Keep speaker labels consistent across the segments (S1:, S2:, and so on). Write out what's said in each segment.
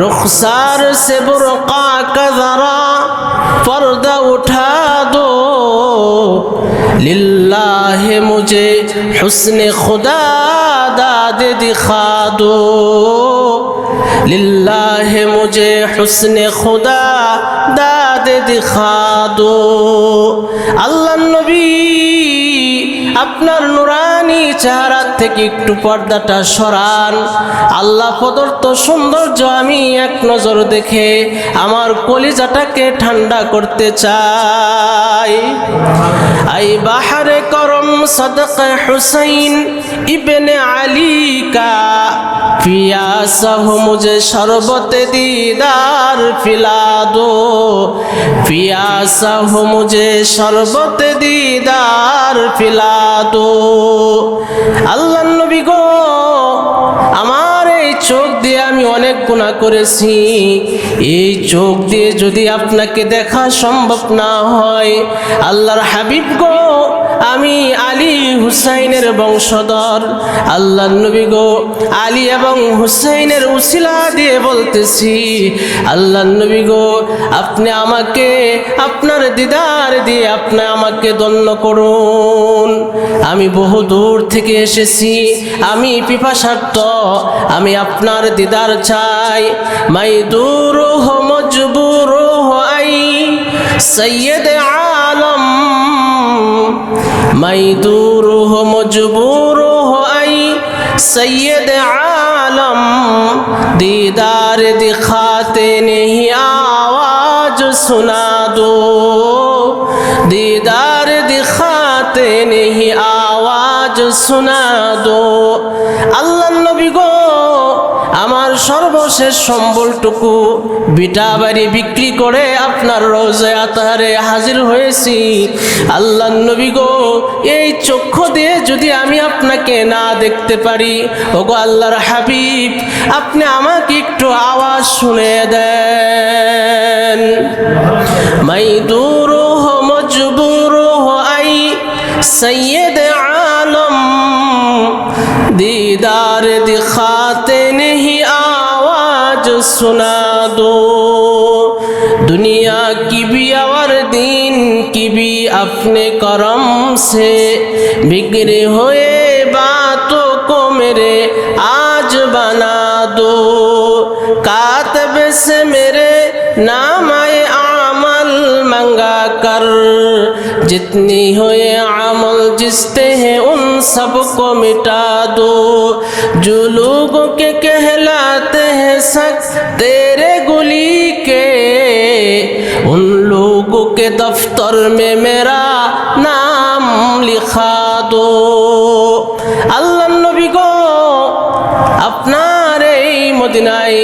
S1: রুখসার সে বুরকা কদরা ফর্দ উঠা দো। লিল্লাহে মুজে হুসন খুদা দাদ দিখা দো। লিল্লাহে মুজে হুসন খুদা দাদ দিখা দো। আল্লাহ নবী আপনার নুরা নুরানি চেহারা থেকে একটু পর্দাটা সরান আল্লাহ প্রদত্ত সৌন্দর্য আমি এক নজর দেখে আমার কলিজাটাকে ঠান্ডা করতে চাই। আই বাহারে করম সদক হুসাইন ইবেনে আলী কা পিয়াসাহ মুঝে শরবতে দিদার ফিলা দো। পিয়াসাহ মুঝে শরবতে দিদার ফিলা দো। আল্লাহ নবী গো, আমার এই চোখ দিয়ে আমি অনেক গুণা করেছি। এই চোখ দিয়ে যদি আপনাকে দেখা সম্ভব না হয়, আল্লাহর হাবিব গো আমি আলী হুসাইনের বংশধর। আল্লাহ নবী গো, আলী এবং হুসাইনের উসিলা দিয়ে বলতেছি, আল্লাহ নবী গো, আপনি আমাকে, আপনার দিদার দিয়ে আপনি আমাকে দন্য করুন। আমি বহু দূর থেকে এসেছি, আমি পিপাসার্থ, আমি আপনার দিদার চাই। মাই দূর মজবুর আই সৈয়দ আলম মাইদুরুহ, মজবুরুহ আই সৈয়দ আলম। দিদার দিখাতে নেহি আওয়াজ সুনা দো। দিদার দিখাতে নেহি আওয়াজ সুনা দো। আল্লাহ নবী গো আমার সর্বশেষ সম্বলটুকু বিটা বাড়ি বিক্রি করে আপনার রোজে আতারে হাজির হয়েছি। আল্লাহ নবী গো, এই চক্ষু দিয়ে যদি আমি আপনাকে না দেখতে পারি, ওগো আল্লাহর হাবিব, আপনি আমাকে একটু আওয়াজ শুনে দেন। মাই দূর হো মজবুর আই সৈয়দ আলম, দিদার দিখা सुना दो। दुनिया की भी और दीन की भी अपने करम से बिगड़े हुए बातों को मेरे आज बना दो। कातब से मेरे नाम आए अमल मंगा कर। जितनी हुए अमल जिसते हैं उन सबको मिटा दो जो लोगों के कहलाते हैं सक तेरे गुली के उन लोगों के दफ्तर में मेरा नाम लिखा दो अल्लाह नबी को আপনার এই মদিনায়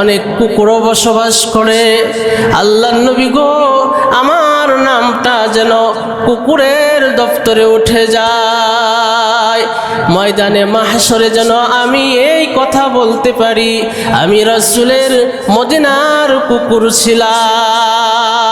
S1: অনেক কুকুরও বসবাস করে আল্লাহ নবী গো আমার নামটা যেন কুকুরের দপ্তরে উঠে যায়। ময়দানে মাহসরে যেন আমি এই কথা বলতে পারি, আমি রসুলের মদিনার কুকুর ছিলাম।